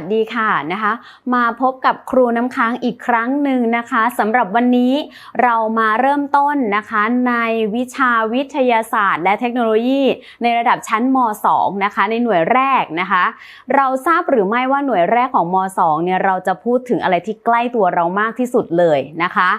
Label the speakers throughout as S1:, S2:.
S1: สดีค่ะนะคะ มาพบกับครูน้ำค้างอีกครั้งหนึ่งนะคะสำหรับวันนี้เรามาเริ่มต้นนะคะในวิชาวิทยาศาสตร์ และเทคโนโลยี ในระดับชั้นม .2 นะคะ ในหน่วยแรกนะคะ เราทราบหรือไม่ว่าหน่วยแรกของม .2 เนี่ยเราจะพูดถึงอะไรที่ใกล้ตัวเรามากที่สุดเลยนะคะ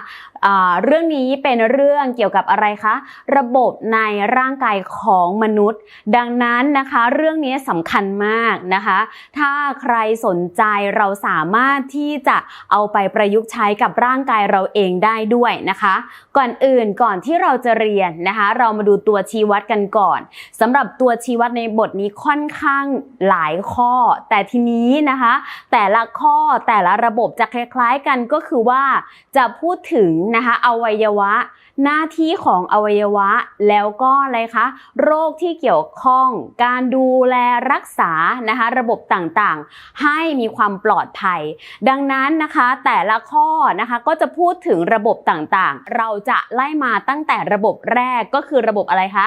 S1: เรื่องนี้เป็นเรื่องเกี่ยวกับอะไรคะ ระบบในร่างกายของมนุษย์ ดังนั้นนะคะ เรื่องนี้สำคัญมากนะคะ ถ้าใครสนใจเราสามารถที่จะเอาไปประยุกต์ใช้กับร่างกายเราเองได้ด้วยนะคะ ก่อนอื่นก่อนที่เราจะเรียนนะคะ เรามาดูตัวชี้วัดกันก่อนสำหรับตัวชี้วัดในบทนี้ค่อนข้างหลายข้อ แต่ทีนี้นะคะ แต่ละข้อแต่ละระบบจะคล้าย ๆกันก็คือว่าจะพูดถึงนะคะอวัยวะหน้าที่ของอวัยวะ แล้วก็อะไรคะโรคที่เกี่ยวข้อง การดูแลรักษานะคะระบบต่างๆ ให้มีความปลอดภัย ดังนั้นนะคะแต่ละข้อนะคะก็จะพูดถึงระบบต่างๆ เราจะไล่มาตั้งแต่ระบบแรกก็คือระบบอะไรคะ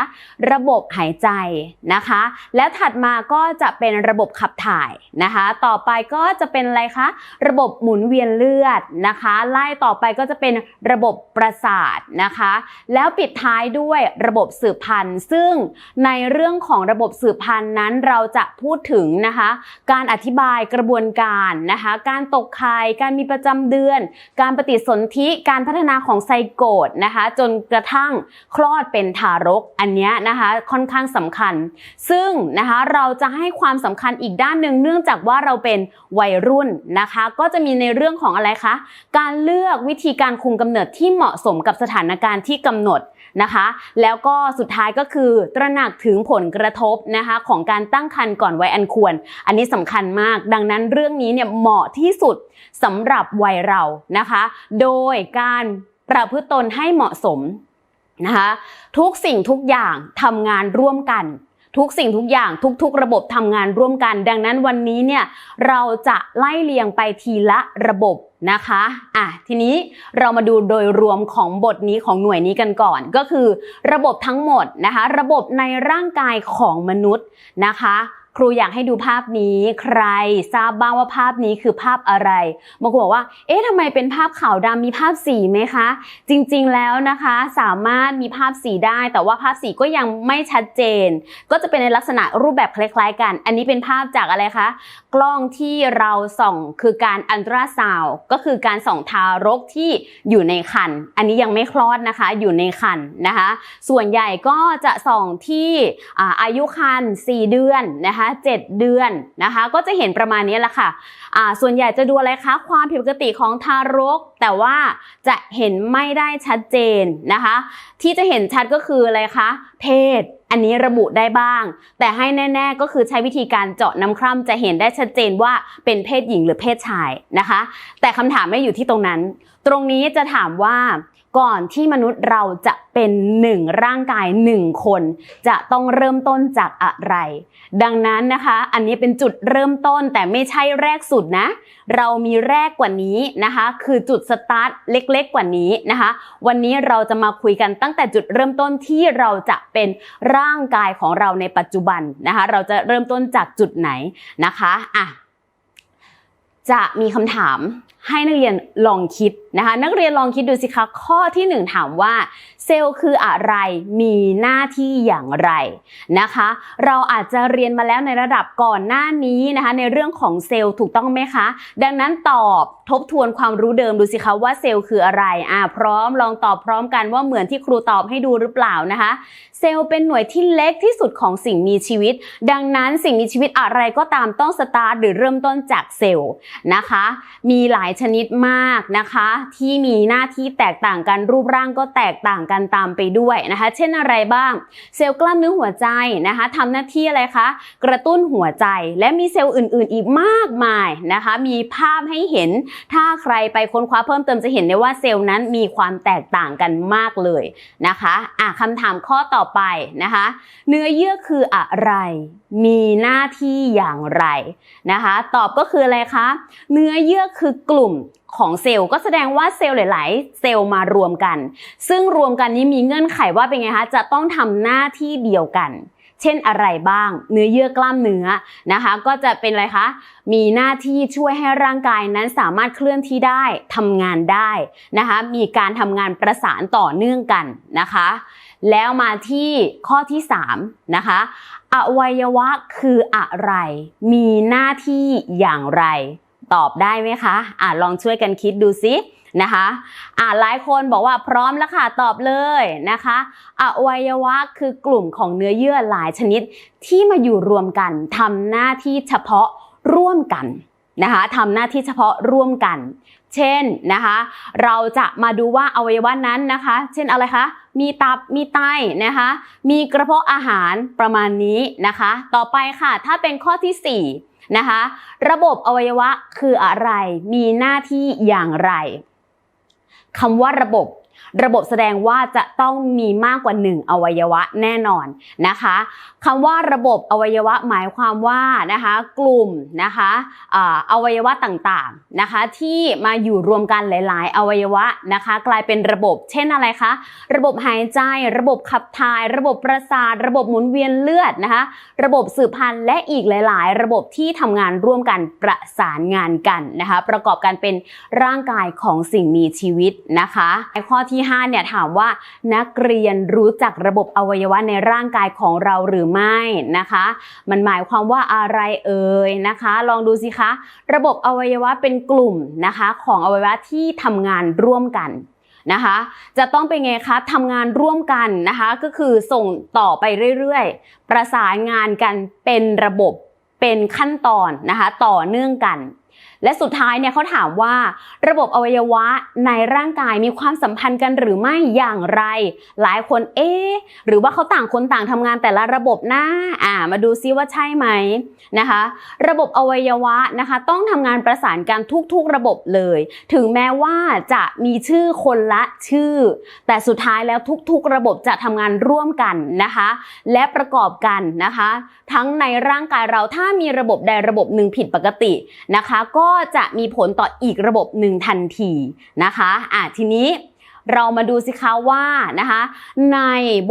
S1: ระบบหายใจนะคะ แล้วถัดมาก็จะเป็นระบบขับถ่ายนะคะ ต่อไปก็จะเป็นอะไรคะระบบหมุนเวียนเลือดนะคะ ไล่ต่อไปก็จะเป็นระบบประสาทนะคะแล้วปิดท้ายด้วยระบบสืบพันธุ์ ซึ่งในเรื่องของระบบสืบพันธุ์นั้นเราจะพูดถึงนะคะ การอธิบายกระบวนการนะคะ การตกไข่การมีประจำเดือน การปฏิสนธิการพัฒนาของไซโกตนะคะ จนกระทั่งคลอดเป็นทารกอันนี้นะคะค่อนข้างสำคัญ ซึ่งนะคะเราจะให้ความสำคัญอีกด้านหนึ่งเนื่องจากว่าเราเป็นวัยรุ่นนะคะ ก็จะมีในเรื่องของอะไรคะ การเลือกวิธีการคุมกำเนิดที่เหมาะสมกับสถานการณ์ที่กำหนดนะคะ แล้วก็สุดท้ายก็คือตระหนักถึงผลกระทบนะคะของการตั้งครรภ์ก่อนวัยอันควร อันนี้สำคัญมาก ดังนั้นเรื่องนี้เนี่ยเหมาะที่สุดสำหรับวัยเรานะคะ โดยการประพฤติตนให้เหมาะสมนะคะ ทุกสิ่งทุกอย่างทำงานร่วมกัน ทุกสิ่งทุกอย่างทุกๆ ระบบทำงานร่วมกัน ดังนั้นวันนี้เนี่ยเราจะไล่เลียงไปทีละระบบนะคะอะทีนี้เรามาดูโดยรวมของบทนี้ของหน่วยนี้กันก่อน ก็คือระบบทั้งหมดนะคะ ระบบในร่างกายของมนุษย์นะคะ ครูอยากให้ดูภาพนี้ใครทราบบ้างว่าภาพนี้คือภาพอะไรบางคนบอกว่า เอ๊ะทำไมเป็นภาพขาวดำมีภาพสีไหมคะ จริงๆแล้วนะคะ สามารถมีภาพสีได้ แต่ว่าภาพสีก็ยังไม่ชัดเจน ก็จะเป็นในลักษณะรูปแบบคล้ายๆ กัน อันนี้เป็นภาพจากอะไรคะ กล้องที่เราส่องคือการอันตราซาวก็คือการส่องทารกที่อยู่ในครรภ์อันนี้ยังไม่คลอดนะคะ อยู่ในครรภ์นะคะ ส่วนใหญ่ก็จะส่องที่อาอายุครรภ์4เดือนนะคะ7 เดือนนะคะ ก็จะเห็นประมาณนี้แหละค่ะอ่าส่วนใหญ่จะดูอะไรคะ ความผิดปกติของทารก แต่ว่าจะเห็นไม่ได้ชัดเจนนะคะ ที่จะเห็นชัดก็คืออะไรคะ เพศอันนี้ระบุได้บ้าง แต่ให้แน่ ๆ ก็คือใช้วิธีการเจาะน้ำคร่ำจะเห็นได้ชัดเจนว่าเป็นเพศหญิงหรือเพศชายนะคะ แต่คำถามไม่อยู่ที่ตรงนั้น ตรงนี้จะถามว่า ก่อนที่มนุษย์เราจะเป็นหนึ่งร่างกายหนึ่งคน จะต้องเริ่มต้นจากอะไร ดังนั้นนะคะ อันนี้เป็นจุดเริ่มต้นแต่ไม่ใช่แรกสุดนะ เรามีแรกกว่านี้นะคะ คือจุดสตาร์ทเล็กๆกว่านี้นะคะ วันนี้เราจะมาคุยกันตั้งแต่จุดเริ่มต้นที่เราจะเป็นร่างกายของเราในปัจจุบันนะคะ เราจะเริ่มต้นจากจุดไหนนะคะอะจะมีคำถาม ให้นักเรียนลองคิดนะคะ นักเรียนลองคิดดูสิคะข้อที่หนึ่งถามว่า เซลล์คืออะไรมีหน้าที่อย่างไรนะคะ เราอาจจะเรียนมาแล้วในระดับก่อนหน้านี้นะคะ ในเรื่องของเซลล์ถูกต้องไหมคะ ดังนั้นตอบทบทวนความรู้เดิมดูสิคะว่าเซลล์คืออะไรอ่าพร้อมลองตอบพร้อมกันว่าเหมือนที่ครูตอบให้ดูหรือเปล่านะคะ เซลล์เป็นหน่วยที่เล็กที่สุดของสิ่งมีชีวิต ดังนั้นสิ่งมีชีวิตอะไรก็ตามต้องสตาร์ทหรือเริ่มต้นจากเซลล์นะคะ มีหลายชนิดมากนะคะ ที่มีหน้าที่แตกต่างกันรูปร่างก็แตกต่างกันตามไปด้วยนะคะ เช่นอะไรบ้าง เซลล์กล้ามเนื้อหัวใจนะคะทำหน้าที่อะไรคะ กระตุ้นหัวใจและมีเซลล์อื่น ๆ อีกมากมายนะคะ มีภาพให้เห็นถ้าใครไปค้นคว้าเพิ่มเติมจะเห็นได้ว่าเซลล์นั้นมีความแตกต่างกันมากเลยนะคะอะคำถามข้อต่อไปนะคะ เนื้อเยื่อคืออะไร มีหน้าที่อย่างไรนะคะ ตอบก็คืออะไรคะ เนื้อเยื่อคือกลุ่มของเซลล์ก็แสดงว่าเซลล์หลาย ๆ เซลล์มารวมกัน ซึ่งรวมกันนี้มีเงื่อนไขว่าเป็นไงคะ จะต้องทำหน้าที่เดียวกัน เช่นอะไรบ้าง เนื้อเยื่อกล้ามเนื้อนะคะ ก็จะเป็นอะไรคะ มีหน้าที่ช่วยให้ร่างกายนั้นสามารถเคลื่อนที่ได้ทำงานได้นะคะ มีการทำงานประสานต่อเนื่องกันนะคะ แล้วมาที่ข้อที่3นะคะ อวัยวะคืออะไร มีหน้าที่อย่างไร ตอบได้ไหมคะอ่าลองช่วยกันคิดดูซินะคะอ่าหลายคนบอกว่าพร้อมแล้วค่ะตอบเลยนะคะ อวัยวะคือกลุ่มของเนื้อเยื่อหลายชนิดที่มาอยู่รวมกันทำหน้าที่เฉพาะร่วมกันนะคะทำหน้าที่เฉพาะร่วมกัน เช่นนะคะ เราจะมาดูว่าอวัยวะนั้นนะคะ เช่นอะไรคะ มีตับ มีไตนะคะ มีกระเพาะอาหารประมาณนี้นะคะ ต่อไปค่ะ ถ้าเป็นข้อที่4นะคะ ระบบอวัยวะคืออะไร มีหน้าที่อย่างไรคำว่าระบบ ระบบแสดงว่าจะต้องมีมากกว่า 1 อวัยวะแน่นอนนะคะคำว่าระบบอวัยวะหมายความว่านะคะกลุ่มนะคะออวัยวะต่างๆนะคะที่มาอยู่รวมกันหลาย ๆ อวัยวะนะคะ กลายเป็นระบบ เช่นอะไรคะ ระบบหายใจ ระบบขับถ่าย ระบบประสาท ระบบหมุนเวียนเลือดนะคะ ระบบสืบพันธุ์และอีกหลาย ๆ ระบบที่ทำงานร่วมกันประสานงานกันนะคะ ประกอบกันเป็นร่างกายของสิ่งมีชีวิตนะคะในข้อที่5เนี่ยถามว่านักเรียนรู้จักระบบอวัยวะในร่างกายของเราหรือไม่นะคะ มันหมายความว่าอะไรเอ่ยนะคะ ลองดูสิคะ ระบบอวัยวะเป็นกลุ่มนะคะของอวัยวะที่ทำงานร่วมกันนะคะจะต้องเป็นไงคะทำงานร่วมกันนะคะก็คือส่งต่อไปเรื่อยๆ ประสานงานกันเป็นระบบเป็นขั้นตอนนะคะต่อเนื่องกัน และสุดท้ายเนี่ยเขาถามว่า ระบบอวัยวะในร่างกายมีความสัมพันธ์กันหรือไม่อย่างไร หลายคนเอ๊ะหรือว่าเขาต่างคนต่างทำงานแต่ละระบบนะอ่ามาดูซิว่าใช่ไหมนะคะ ระบบอวัยวะนะคะต้องทำงานประสานกันทุกๆระบบเลย ถึงแม้ว่าจะมีชื่อคนละชื่อ แต่สุดท้ายแล้วทุกๆ ระบบจะทำงานร่วมกันนะคะ และประกอบกันนะคะ ทั้งในร่างกายเราถ้ามีระบบใดระบบหนึ่งผิดปกตินะคะ ก็จะมีผลต่ออีกระบบหนึ่งทันทีนะคะอะทีนี้เรามาดูสิคะว่านะคะใน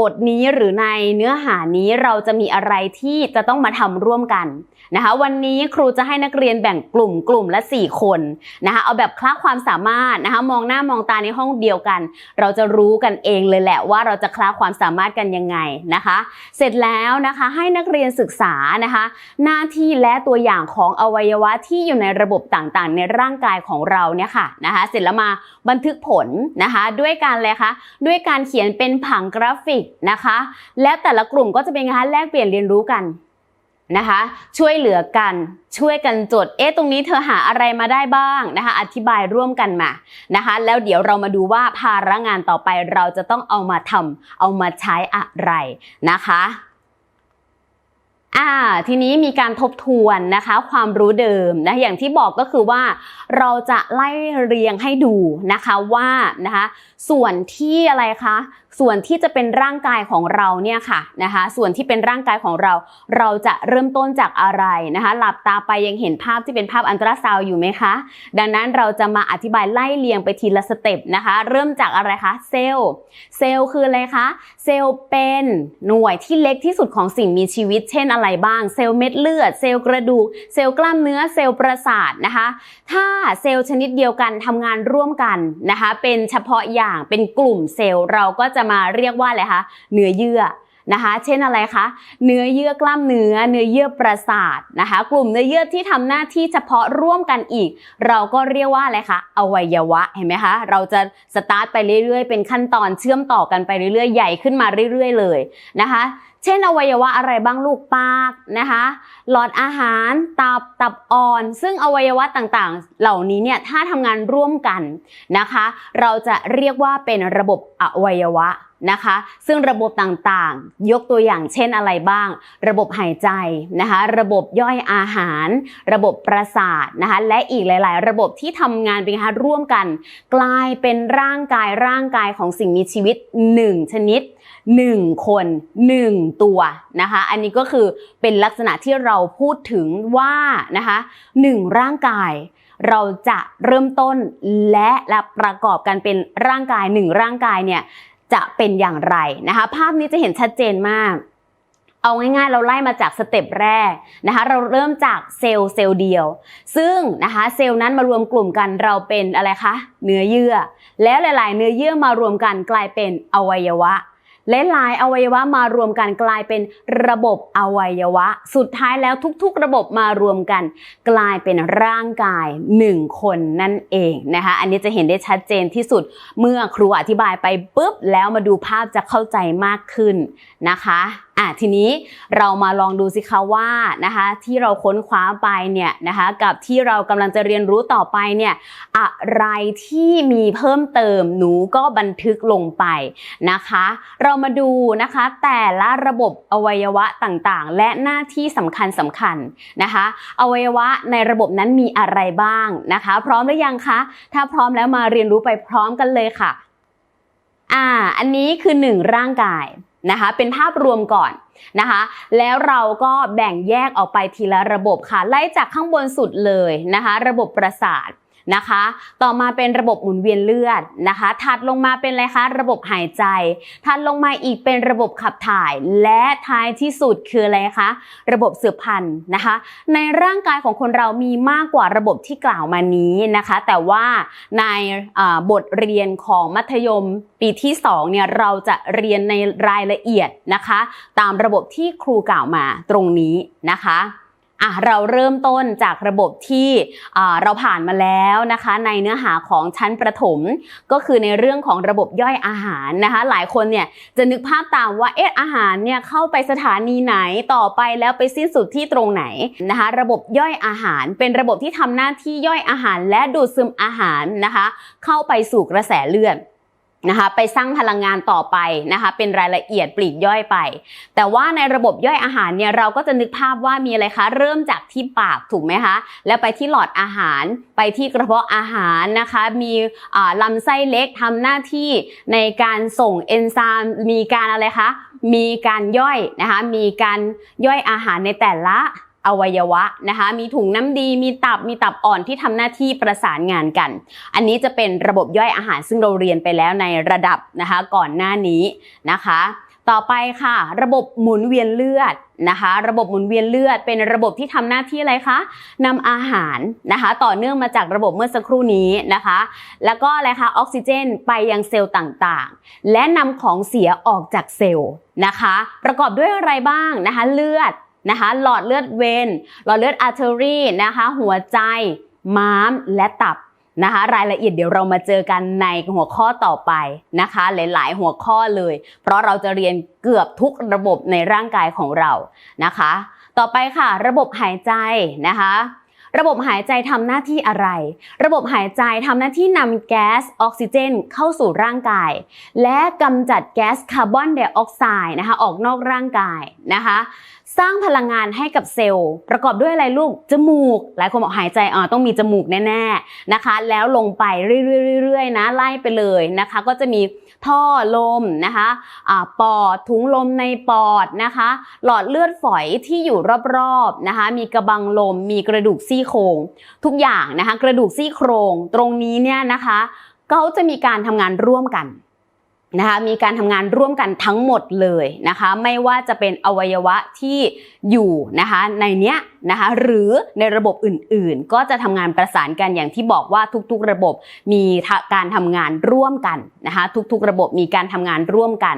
S1: บทนี้หรือในเนื้อหานี้เราจะมีอะไรที่จะต้องมาทำร่วมกัน นะคะวันนี้ครูจะให้นักเรียนแบ่งกลุ่มกลุ่มละ 4 คนนะคะเอาแบบคลาความสามารถนะคะมองหน้ามองตาในห้องเดียวกัน เราจะรู้กันเองเลยแหละว่าเราจะคลาความสามารถกันยังไงนะคะ เสร็จแล้วนะคะให้นักเรียนศึกษานะคะ หน้าที่และตัวอย่างของอวัยวะที่อยู่ในระบบต่างๆ ในร่างกายของเราเนี่ยค่ะนะคะ เสร็จแล้วมาบันทึกผลนะคะด้วยการอะไรคะด้วยการเขียนเป็นผังกราฟิกนะคะ แล้วแต่ละกลุ่มก็จะเป็นไงคะแลกเปลี่ยนเรียนรู้กัน นะคะ ช่วยเหลือกันช่วยกันจด เอ๊ะตรงนี้เธอหาอะไรมาได้บ้างนะคะ อธิบายร่วมกันมานะคะ แล้วเดี๋ยวเรามาดูว่าภาระงานต่อไปเราจะต้องเอามาทำเอามาใช้อะไรนะคะ อ่าทีนี้มีการทบทวนนะคะความรู้เดิมนะอย่างที่บอกก็คือว่าเราจะไล่เรียงให้ดูนะคะว่านะคะส่วนที่อะไรคะส่วนที่จะเป็นร่างกายของเราเนี่ยค่ะนะคะส่วนที่เป็นร่างกายของเรา เราจะเริ่มต้นจากอะไรนะคะหลับตาไปยังเห็นภาพที่เป็นภาพอันตราซาวอยู่ไหมคะ ดังนั้นเราจะมาอธิบายไล่เรียงไปทีละสเต็ปนะคะเริ่มจากอะไรคะเซลล์เซลล์คืออะไรคะเซลล์เป็นหน่วยที่เล็กที่สุดของสิ่งมีชีวิต เช่นอะไรบ้าง เซลล์เม็ดเลือด เซลล์กระดูก เซลล์กล้ามเนื้อ เซลล์ประสาทนะคะ ถ้าเซลล์ชนิดเดียวกันทำงานร่วมกันนะคะ เป็นเฉพาะอย่าง เป็นกลุ่มเซลล์ เราก็จะมาเรียกว่าอะไรคะ เนื้อเยื่อ นะคะ เช่นอะไรคะ เนื้อเยื่อกล้ามเนื้อ เนื้อเยื่อประสาทนะคะ กลุ่มเนื้อเยื่อที่ทำหน้าที่เฉพาะร่วมกันอีก เราก็เรียกว่าอะไรคะ อวัยวะ เห็นไหมคะ เราจะสตาร์ทไปเรื่อยๆ เป็นขั้นตอนเชื่อมต่อกันไปเรื่อยๆ ใหญ่ขึ้นมาเรื่อยๆ เลยนะคะ เช่นอวัยวะอะไรบ้างลูกปากนะคะ หลอดอาหาร ตับ ตับอ่อน ซึ่งอวัยวะต่างๆ เหล่านี้เนี่ย ถ้าทำงานร่วมกันนะคะ เราจะเรียกว่าเป็นระบบอวัยวะ นะคะ ซึ่งระบบต่างๆ ยกตัวอย่างเช่นอะไรบ้าง ระบบหายใจนะคะ ระบบย่อยอาหาร ระบบประสาทนะคะและอีกหลาย ๆ ระบบที่ทำงานเป็นคะร่วมกัน กลายเป็นร่างกายร่างกายของสิ่งมีชีวิต 1 ชนิด 1 คน 1 ตัวนะคะ อันนี้ก็คือเป็นลักษณะที่เราพูดถึงว่านะคะ1ร่างกายเราจะเริ่มต้นและและประกอบกันเป็นร่างกายหนึ่งร่างกายเนี่ย จะเป็นอย่างไรนะคะ ภาพนี้จะเห็นชัดเจนมาก เอาง่ายๆ เราไล่มาจากสเต็ปแรกนะคะ เราเริ่มจากเซลล์เซลล์เดียว ซึ่งนะคะเซลล์นั้นมารวมกลุ่มกันเราเป็นอะไรคะ เนื้อเยื่อ แล้วหลาย ๆ เนื้อเยื่อมารวมกันกลายเป็นอวัยวะ และหลายอวัยวะมารวมกันกลายเป็นระบบอวัยวะ สุดท้ายแล้วทุกๆ ระบบมารวมกัน กลายเป็นร่างกายหนึ่งคนนั่นเองนะคะ อันนี้จะเห็นได้ชัดเจนที่สุดเมื่อครูอธิบายไปปุ๊บแล้วมาดูภาพจะเข้าใจมากขึ้นนะคะอะทีนี้เรามาลองดูสิคะว่านะคะที่เราค้นคว้าไปเนี่ยนะคะกับที่เรากำลังจะเรียนรู้ต่อไปเนี่ยอะไรที่มีเพิ่มเติมหนูก็บันทึกลงไปนะคะ เรามาดูนะคะแต่ละระบบอวัยวะต่างๆ และหน้าที่สำคัญสำคัญนะคะอวัยวะในระบบนั้นมีอะไรบ้างนะคะ พร้อมหรือยังคะถ้าพร้อมแล้วมาเรียนรู้ไปพร้อมกันเลยค่ะอ่าอันนี้คือหนึ่งร่างกาย นะคะเป็นภาพรวมก่อนนะคะแล้วเราก็แบ่งแยกออกไปทีละระบบค่ะไล่จากข้างบนสุดเลยนะคะระบบประสาท นะคะ ต่อมาเป็นระบบหมุนเวียนเลือดนะคะ ถัดลงมาเป็นอะไรคะระบบหายใจ ถัดลงมาอีกเป็นระบบขับถ่าย และท้ายที่สุดคืออะไรคะ ระบบสืบพันธุ์นะคะ ในร่างกายของคนเรามีมากกว่าระบบที่กล่าวมานี้นะคะ แต่ว่าในบทเรียนของมัธยมปีที่ 2 เนี่ยเราจะเรียนในรายละเอียดนะคะ ตามระบบที่ครูกล่าวมาตรงนี้นะคะ อะเราเริ่มต้นจากระบบที่เราผ่านมาแล้วนะคะ ในเนื้อหาของชั้นประถม ก็คือในเรื่องของระบบย่อยอาหารนะคะ หลายคนเนี่ยจะนึกภาพตามว่าเอ๊ะอาหารเนี่ยเข้าไปสถานีไหนต่อไปแล้วไปสิ้นสุดที่ตรงไหนนะคะ ระบบย่อยอาหาร เป็นระบบที่ทำหน้าที่ย่อยอาหาร และดูดซึมอาหารนะคะ เข้าไปสู่กระแสเลือด นะคะไปสร้างพลังงานต่อไปนะคะเป็นรายละเอียดปลีกย่อยไป แต่ว่าในระบบย่อยอาหารเนี่ยเราก็จะนึกภาพว่ามีอะไรคะ เริ่มจากที่ปากถูกไหมคะแล้วไปที่หลอดอาหารไปที่กระเพาะอาหารนะคะ มีลำไส้เล็กทำหน้าที่ในการส่งเอนไซม์มีการอะไรคะมีการย่อยนะคะมีการย่อยอาหารในแต่ละ อวัยวะนะคะ มีถุงน้ำดีมีตับมีตับอ่อนที่ทำหน้าที่ประสานงานกัน อันนี้จะเป็นระบบย่อยอาหารซึ่งเราเรียนไปแล้วในระดับนะคะก่อนหน้านี้นะคะ ต่อไปค่ะ ระบบหมุนเวียนเลือดนะคะ ระบบหมุนเวียนเลือด เป็นระบบที่ทำหน้าที่อะไรคะนำอาหารนะคะ ต่อเนื่องมาจากระบบเมื่อสักครู่นี้นะคะ แล้วก็อะไรคะออกซิเจนไปยังเซลล์ต่างๆ และนำของเสียออกจากเซลล์นะคะ ประกอบด้วยอะไรบ้างนะคะ เลือด นะคะ หลอดเลือดเวนหลอดเลือดอาร์เทอรี่นะคะ หัวใจ ม้าม และตับนะคะ รายละเอียดเดี๋ยวเรามาเจอกันในหัวข้อต่อไปนะคะ หลาย ๆ หัวข้อเลย เพราะเราจะเรียนเกือบทุกระบบในร่างกายของเรานะคะ ต่อไปค่ะ ระบบหายใจนะคะระบบหายใจทำหน้าที่อะไร ระบบหายใจทำหน้าที่นำแก๊สออกซิเจนเข้าสู่ร่างกาย และกำจัดแก๊สคาร์บอนไดออกไซด์นะคะออกนอกร่างกายนะคะ สร้างพลังงานให้กับเซลล์ ประกอบด้วยอะไรลูก จมูก หลายคนบอกหายใจอ่าต้องมีจมูกแน่ๆนะคะ แล้วลงไปเรื่อยๆๆนะไล่ไปเลยนะคะ ก็จะมีท่อลมนะคะอ่าปอดถุงลมในปอดนะคะ หลอดเลือดฝอยที่อยู่รอบๆนะคะ มีกระบังลม มีกระดูกซี่โครงทุกอย่างนะคะ กระดูกซี่โครงตรงนี้เนี่ยนะคะเขาจะมีการทำงานร่วมกัน นะคะมีการทำงานร่วมกันทั้งหมดเลยนะคะไม่ว่าจะเป็นอวัยวะที่อยู่นะคะในเนี้ยนะคะหรือในระบบอื่นๆ ก็จะทำงานประสานกันอย่างที่บอกว่าทุกๆระบบมีการทำงานร่วมกันนะคะทุกๆระบบมีการทำงานร่วมกัน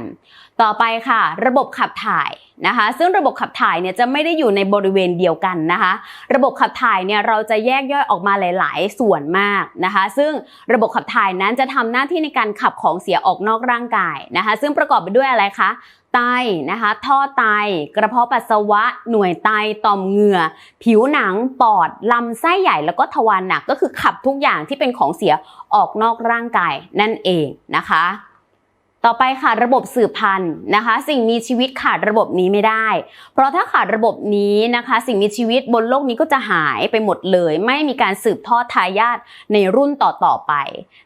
S1: ต่อไปค่ะ ระบบขับถ่ายนะคะ ซึ่งระบบขับถ่ายเนี่ยจะไม่ได้อยู่ในบริเวณเดียวกันนะคะ ระบบขับถ่ายเนี่ยเราจะแยกย่อยออกมาหลาย ๆ ส่วนมากนะคะ ซึ่งระบบขับถ่ายนั้นจะทำหน้าที่ในการขับของเสียออกนอกร่างกายนะคะ ซึ่งประกอบไปด้วยอะไรคะไตนะคะท่อไต กระเพาะปัสสาวะ หน่วยไตต่อมเหงื่อ ผิวหนังปอด ลำไส้ใหญ่แล้วก็ทวารหนักก็คือขับทุกอย่างที่เป็นของเสียออกนอกร่างกายนั่นเองนะคะ ต่อไปค่ะระบบสืบพันธุ์นะคะ สิ่งมีชีวิตขาดระบบนี้ไม่ได้ เพราะถ้าขาดระบบนี้นะคะ สิ่งมีชีวิตบนโลกนี้ก็จะหายไปหมดเลย ไม่มีการสืบทอดทายาทในรุ่นต่อๆไป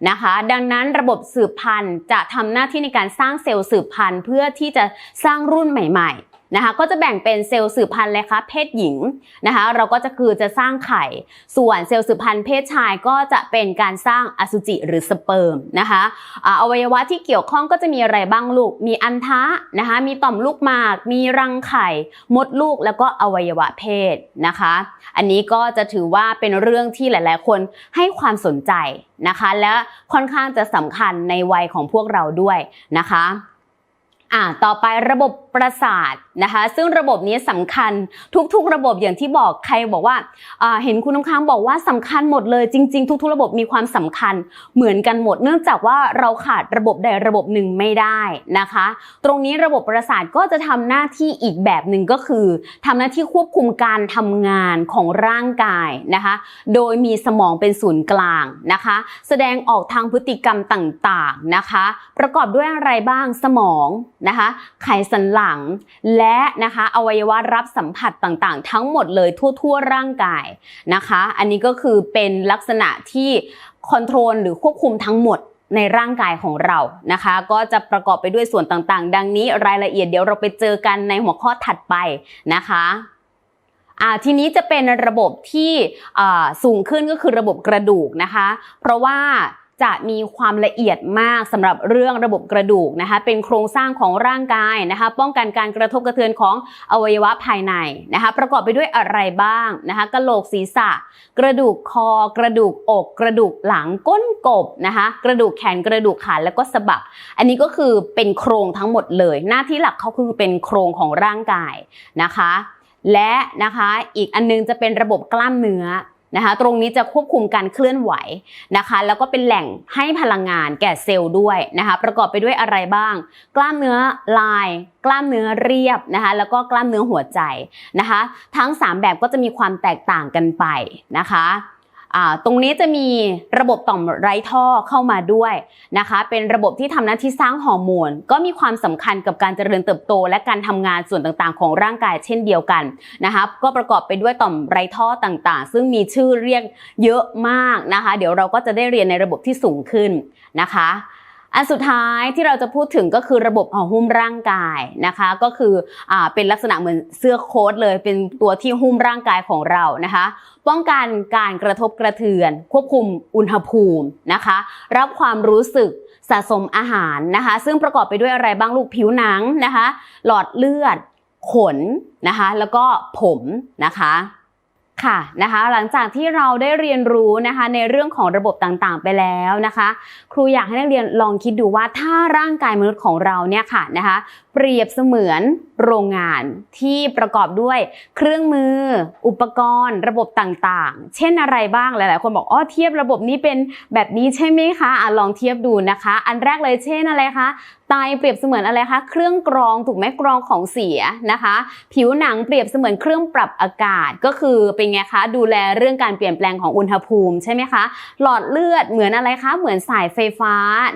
S1: นะคะ ดังนั้นระบบสืบพันธุ์จะทำหน้าที่ในการสร้างเซลล์สืบพันธุ์เพื่อที่จะสร้างรุ่นใหม่ ๆ นะคะก็จะแบ่งเป็นเซลล์สืบพันธุ์เลยคะเพศหญิงนะคะเราก็จะคือจะสร้างไข่ ส่วนเซลล์สืบพันธุ์เพศชายก็จะเป็นการสร้างอสุจิหรือสเปิร์มนะคะอวัยวะที่เกี่ยวข้องก็จะมีอะไรบ้างลูก มีอันทะนะคะมีต่อมลูกหมาก มีรังไข่ มดลูกแล้วก็อวัยวะเพศนะคะ อันนี้ก็จะถือว่าเป็นเรื่องที่หลาย ๆ คนให้ความสนใจนะคะ และค่อนข้างจะสำคัญในวัยของพวกเราด้วยนะคะอ่าต่อไประบบประสาท นะคะ ซึ่งระบบนี้สำคัญทุกๆ ระบบอย่างที่บอกใครบอกว่าาเห็นคุณน้ำค้างบอกว่าสำคัญหมดเลยจริง ๆ ทุก ๆ ระบบมีความสำคัญเหมือนกันหมด เนื่องจากว่าเราขาดระบบใดระบบหนึ่งไม่ได้นะคะ ตรงนี้ระบบประสาทก็จะทำหน้าที่อีกแบบหนึ่งก็คือทำหน้าที่ควบคุมการทำงานของร่างกายนะคะ โดยมีสมองเป็นศูนย์กลางนะคะ แสดงออกทางพฤติกรรมต่างๆนะคะ ประกอบด้วยอะไรบ้างสมองนะคะ ไขสันหลังและนะคะอวัยวะรับสัมผัสต่างๆ ทั้งหมดเลยทั่ว ๆ ร่างกายนะคะ อันนี้ก็คือเป็นลักษณะที่คอนโทรลหรือควบคุมทั้งหมดในร่างกายของเรานะคะ ก็จะประกอบไปด้วยส่วนต่างๆ ดังนี้รายละเอียดเดี๋ยวเราไปเจอกันในหัวข้อถัดไปนะคะอ่าทีนี้จะเป็นระบบที่สูงขึ้นก็คือระบบกระดูกนะคะ เพราะว่า จะมีความละเอียดมากสำหรับเรื่องระบบกระดูกนะคะ เป็นโครงสร้างของร่างกายนะคะ ป้องกันการกระทบกระเทือนของอวัยวะภายในนะคะ ประกอบไปด้วยอะไรบ้างนะคะกระโหลกศีรษะ กระดูกคอ กระดูกอก กระดูกหลังก้นกบนะคะ กระดูกแขนกระดูกขาแล้วก็สะบัก อันนี้ก็คือเป็นโครงทั้งหมดเลย หน้าที่หลักเขาคือเป็นโครงของร่างกายนะคะ และนะคะอีกอันนึงจะเป็นระบบกล้ามเนื้อ นะคะตรงนี้จะควบคุมการเคลื่อนไหวนะคะ แล้วก็เป็นแหล่งให้พลังงานแก่เซลล์ด้วยนะคะประกอบไปด้วยอะไรบ้าง กล้ามเนื้อลาย กล้ามเนื้อเรียบนะคะแล้วก็กล้ามเนื้อหัวใจนะคะ ทั้ง 3 แบบก็จะมีความแตกต่างกันไปนะคะ ตรงนี้จะมีระบบต่อมไร้ท่อเข้ามาด้วยนะคะ เป็นระบบที่ทำหน้าที่สร้างฮอร์โมน ก็มีความสำคัญกับการเจริญเติบโต และการทำงานส่วนต่างๆ ของร่างกายเช่นเดียวกันนะคะก็ประกอบไปด้วยต่อมไร้ท่อต่างๆ ซึ่งมีชื่อเรียกเยอะมากนะคะ เดี๋ยวเราก็จะได้เรียนในระบบที่สูงขึ้นนะคะ อันสุดท้ายที่เราจะพูดถึงก็คือระบบห่อหุ้มร่างกายนะคะ ก็คืออ่าเป็นลักษณะเหมือนเสื้อโค้ทเลยเป็นตัวที่หุ้มร่างกายของเรานะคะ ป้องกันการกระทบกระเทือน ควบคุมอุณหภูมินะคะ รับความรู้สึกสะสมอาหารนะคะ ซึ่งประกอบไปด้วยอะไรบ้างลูกผิวหนังนะคะ หลอดเลือดขนนะคะ แล้วก็ผมนะคะ ค่ะนะคะหลังจากที่เราได้เรียนรู้นะคะในเรื่องของระบบต่างๆ ไปแล้วนะคะ ครูอยากให้นักเรียนลองคิดดูว่าถ้าร่างกายมนุษย์ของเราเนี่ยค่ะนะคะเปรียบเสมือนโรงงานที่ประกอบด้วยเครื่องมือ อุปกรณ์ ระบบต่างๆ เช่นอะไรบ้างหลาย ๆ คนบอกอ๋อเทียบระบบนี้เป็นแบบนี้ใช่ไหมคะอะลองเทียบดูนะคะ อันแรกเลยเช่นอะไรคะไตเปรียบเสมือนอะไรคะเครื่องกรองถูกไหมกรองของเสียนะคะ ผิวหนังเปรียบเสมือนเครื่องปรับอากาศก็คือเป็นไงคะ ดูแลเรื่องการเปลี่ยนแปลงของอุณหภูมิใช่ไหมคะหลอดเลือดเหมือนอะไรคะเหมือนสายไฟฟ้า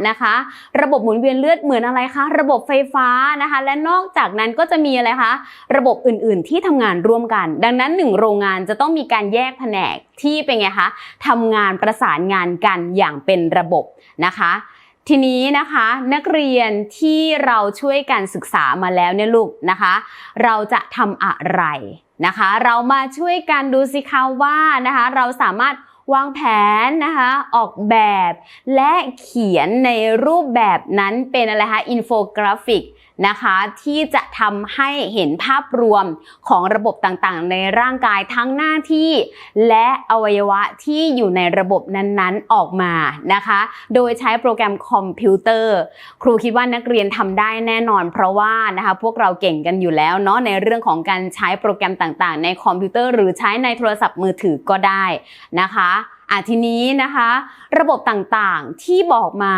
S1: นะคะ ระบบหมุนเวียนเลือดเหมือนอะไรคะ ระบบไฟฟ้านะคะ และนอกจากนั้นก็จะมีอะไรคะระบบอื่นๆ ที่ทำงานร่วมกัน ดังนั้นหนึ่งโรงงานจะต้องมีการแยกแผนกที่เป็นไงคะทำงานประสานงานกันอย่างเป็นระบบนะคะทีนี้นะคะนักเรียนที่เราช่วยกันศึกษามาแล้วเนี่ยลูกนะคะ เราจะทำอะไรนะคะ เรามาช่วยกันดูสิคะว่านะคะเราสามารถวางแผนนะคะออกแบบและเขียนในรูปแบบนั้นเป็นอะไรคะอินโฟกราฟิก นะคะที่จะทำให้เห็นภาพรวมของระบบต่างๆ ในร่างกายทั้งหน้าที่ และอวัยวะที่อยู่ในระบบนั้นๆออกมานะคะ โดยใช้โปรแกรมคอมพิวเตอร์ ครูคิดว่านักเรียนทำได้แน่นอน เพราะว่านะคะพวกเราเก่งกันอยู่แล้วเนาะในเรื่องของการใช้โปรแกรมต่างๆ ในคอมพิวเตอร์ หรือใช้ในโทรศัพท์มือถือก็ได้นะคะ อะทีนี้นะคะ ระบบต่างๆที่บอกมา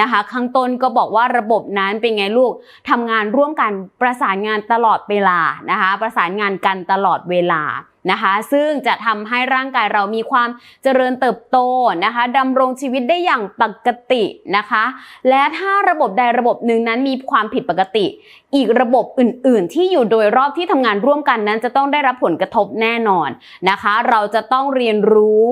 S1: นะคะ ข้างต้นก็บอกว่าระบบนั้นเป็นไงลูกทำงานร่วมกันประสานงานตลอดเวลานะคะ ประสานงานกันตลอดเวลา นะคะ ซึ่งจะทำให้ร่างกายเรามีความเจริญเติบโตนะคะดำรงชีวิตได้อย่างปกตินะคะ และถ้าระบบใดระบบหนึ่งนั้นมีความผิดปกติ อีกระบบอื่น ๆ ที่อยู่โดยรอบที่ทำงานร่วมกันนั้น จะต้องได้รับผลกระทบแน่นอนนะคะ เราจะต้องเรียนรู้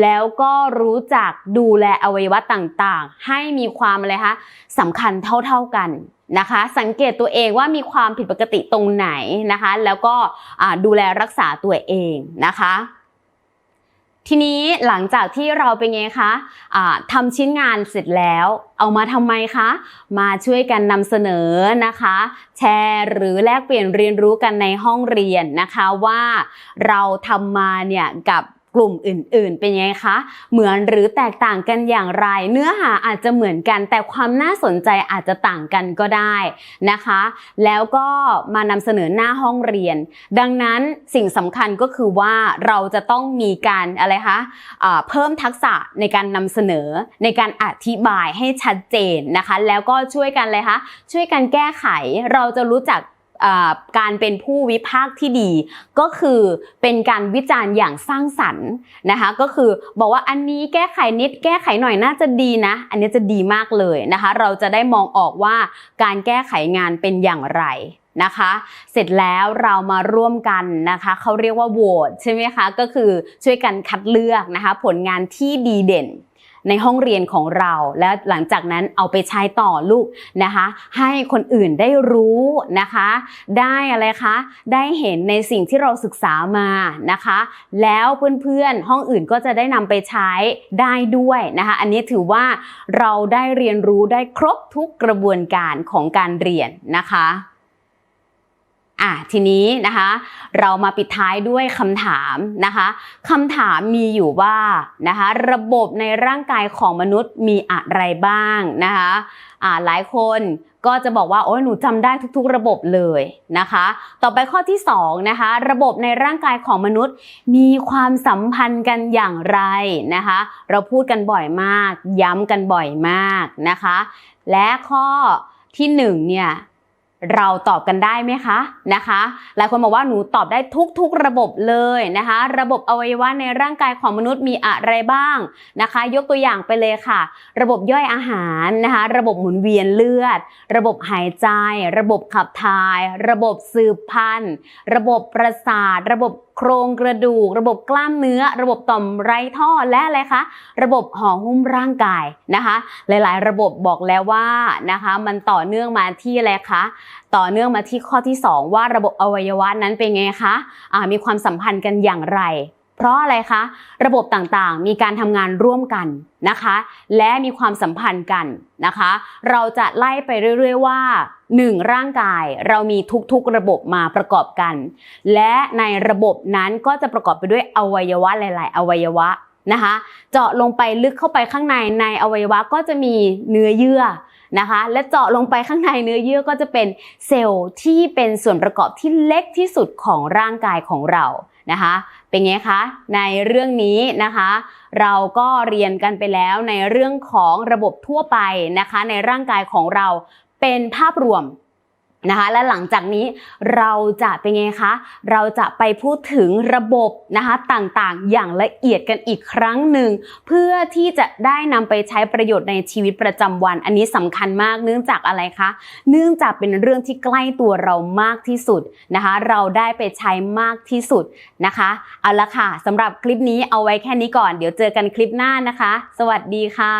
S1: แล้วก็รู้จักดูแลอวัยวะต่าง ๆ ให้มีความอะไรคะสำคัญเท่า ๆกัน นะคะ สังเกตตัวเองว่ามีความผิดปกติตรงไหนนะคะ แล้วก็ดูแลรักษาตัวเองนะคะทีนี้หลังจากที่เราเป็นไงคะะทำชิ้นงานเสร็จแล้ว เอามาทำไมคะ มาช่วยกันนำเสนอนะคะ แชร์หรือแลกเปลี่ยนเรียนรู้กันในห้องเรียนนะคะว่าเราทำมาเนี่ยกับ กลุ่มอื่น ๆ เป็นยังไงคะ เหมือนหรือแตกต่างกันอย่างไร เนื้อหาอาจจะเหมือนกันแต่ความน่าสนใจอาจจะต่างกันก็ได้นะคะ แล้วก็มานำเสนอหน้าห้องเรียน ดังนั้นสิ่งสำคัญก็คือว่าเราจะต้องมีการอะไรคะะเพิ่มทักษะในการนำเสนอในการอธิบายให้ชัดเจนนะคะ แล้วก็ช่วยกันเลยคะช่วยกันแก้ไขเราจะรู้จัก การเป็นผู้วิพากษ์ที่ดี ก็คือเป็นการวิจารณ์อย่างสร้างสรรค์นะคะก็คือบอกว่าอันนี้แก้ไขนิดแก้ไขหน่อยน่าจะดีนะ อันนี้จะดีมากเลยนะคะเราจะได้มองออกว่าการแก้ไขงานเป็นอย่างไรนะคะเสร็จแล้วเรามาร่วมกันนะคะเขาเรียกว่าโหวตใช่ไหมคะก็คือช่วยกันคัดเลือกนะคะผลงานที่ดีเด่น ในห้องเรียนของเรา แล้วหลังจากนั้นเอาไปใช้ต่อลูกนะคะ ให้คนอื่นได้รู้นะคะ ได้อะไรคะได้เห็นในสิ่งที่เราศึกษามานะคะ แล้วเพื่อนๆห้องอื่นก็จะได้นำไปใช้ได้ด้วยนะคะ อันนี้ถือว่าเราได้เรียนรู้ได้ครบทุกกระบวนการของการเรียนนะคะ อะทีนี้นะคะเรามาปิดท้ายด้วยคำถามนะคะคำถามมีอยู่ว่านะคะระบบในร่างกายของมนุษย์มีอะไรบ้างนะคะอ่าหลายคนก็จะบอกว่าโอ้ยหนูจำได้ทุกๆ ระบบเลยนะคะ ต่อไปข้อที่2นะคะระบบในร่างกายของมนุษย์ มีความสัมพันธ์กันอย่างไรนะคะ เราพูดกันบ่อยมาก ย้ำกันบ่อยมากนะคะ และข้อที่1เนี่ย เราตอบกันได้ไหมคะนะคะ หลายคนบอกว่าหนูตอบได้ทุกๆระบบเลยนะคะ ระบบอวัยวะในร่างกายของมนุษย์มีอะไรบ้างนะคะ ยกตัวอย่างไปเลยค่ะ ระบบย่อยอาหารนะคะ ระบบหมุนเวียนเลือด ระบบหายใจ ระบบขับถ่าย ระบบสืบพันธุ์ ระบบประสาท ระบบ โครงกระดูก ระบบกล้ามเนื้อ ระบบต่อมไรท่อและอะไรคะ ระบบห่อหุ้มร่างกายนะคะ หลาย ๆ ระบบบอกแล้วว่านะคะ มันต่อเนื่องมาที่อะไรคะต่อเนื่องมาที่ข้อที่ 2 ว่าระบบอวัยวะนั้นเป็นไงคะะมีความสัมพันธ์กันอย่างไรเพราะอะไรคะ ระบบต่างๆ มีการทำงานร่วมกันนะคะ และมีความสัมพันธ์กันนะคะ เราจะไล่ไปเรื่อย ๆ ว่า 1. ร่างกายเรามีทุกๆระบบมาประกอบกัน และในระบบนั้นก็จะประกอบไปด้วยอวัยวะหลาย ๆ อวัยวะนะคะ เจาะลงไปลึกเข้าไปข้างในในอวัยวะก็จะมีเนื้อเยื่อนะคะ และเจาะลงไปข้างในเนื้อเยื่อก็จะเป็นเซลล์ที่เป็นส่วนประกอบที่เล็กที่สุดของร่างกายของเรานะคะ เป็นไงคะ ในเรื่องนี้นะคะ เราก็เรียนกันไปแล้วในเรื่องของระบบทั่วไปนะคะ ในร่างกายของเรา เป็นภาพรวมนะคะและหลังจากนี้เราจะเป็นไงคะ เราจะไปพูดถึงระบบนะคะต่างๆ อย่างละเอียดกันอีกครั้งหนึ่ง เพื่อที่จะได้นำไปใช้ประโยชน์ในชีวิตประจำวัน อันนี้สำคัญมากเนื่องจากอะไรคะ เนื่องจากเป็นเรื่องที่ใกล้ตัวเรามากที่สุดนะคะ เราได้ไปใช้มากที่สุดนะคะ เอาละค่ะสำหรับคลิปนี้เอาไว้แค่นี้ก่อน เดี๋ยวเจอกันคลิปหน้านะคะ สวัสดีค่ะ